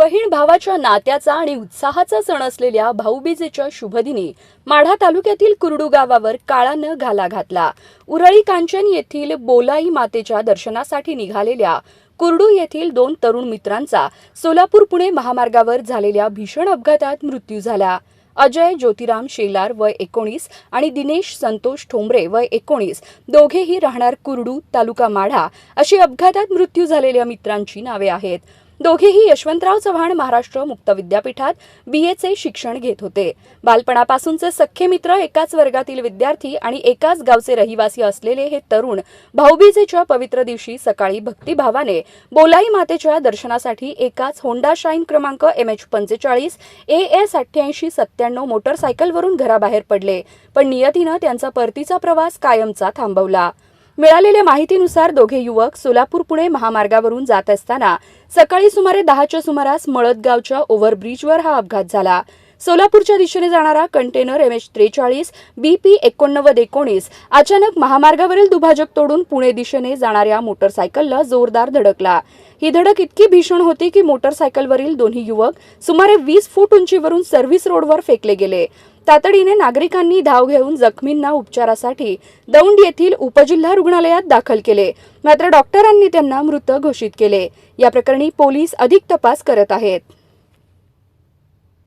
बहीण भावाच्या नात्याचा आणि उत्साहाचा सण असलेल्या भाऊबीजेच्या शुभदिनी माढा तालुक्यातील कुरडू गावावर काळानं घाला घातला. उरळी कांचन येथील बोलाई मातेच्या दर्शनासाठी निघालेल्या कुरडू येथील दोन तरुण मित्रांचा सोलापूर पुणे महामार्गावर झालेल्या भीषण अपघातात मृत्यू झाला. अजय ज्योतिराम शेलार वय एकोणीस आणि दिनेश संतोष ठोंबरे वय एकोणीस दोघेही राहणार कुरडू तालुका माढा अशी अपघातात मृत्यू झालेल्या मित्रांची नावे आहेत. दोघेही यशवंतराव चव्हाण महाराष्ट्र मुक्त विद्यापीठात बी एचे शिक्षण घेत होते. बालपणापासूनचे सख्खे मित्र एकाच वर्गातील विद्यार्थी आणि एकाच गावचे रहिवासी असलेले हे तरुण भाऊबीजेच्या पवित्र दिवशी सकाळी भक्तिभावाने बोलाई मातेच्या दर्शनासाठी एकाच होंडा शाईन क्रमांक एम एच पंचेचाळीस ए एस अठ्ठ्याऐंशी सत्त्याण्णव मोटरसायकलवरून घराबाहेर पडले. पण नियतीनं त्यांचा परतीचा प्रवास कायमचा थांबवला. मिळालेल्या माहितीनुसार दोघे युवक सोलापूर पुणे महामार्गावरून जात असताना सकाळी सुमारे दहाच्या सुमारास मळदगावच्या ओव्हरब्रिजवर हा अपघात झाला. सोलापूरच्या दिशेने जाणारा कंटेनर एम एच त्रेचाळीस बी पी एकोणनव्वद एकोणीस अचानक महामार्गावरील दुभाजक तोडून पुणे दिशेने जाणाऱ्या मोटरसायकलला जोरदार धडकला. ही धडक इतकी भीषण होती की मोटरसायकलवरील दोन्ही युवक सुमारे वीस फूट उंचीवरून सर्व्हिस रोडवर फेकले गेले. तातडीने नागरिकांनी धाव घेऊन जखमींना उपचारासाठी दौंड येथील उपजिल्हा रुग्णालयात दाखल केले. मात्र डॉक्टरांनी त्यांना मृत घोषित केले. या प्रकरणी पोलीस अधिक तपास करत आहेत.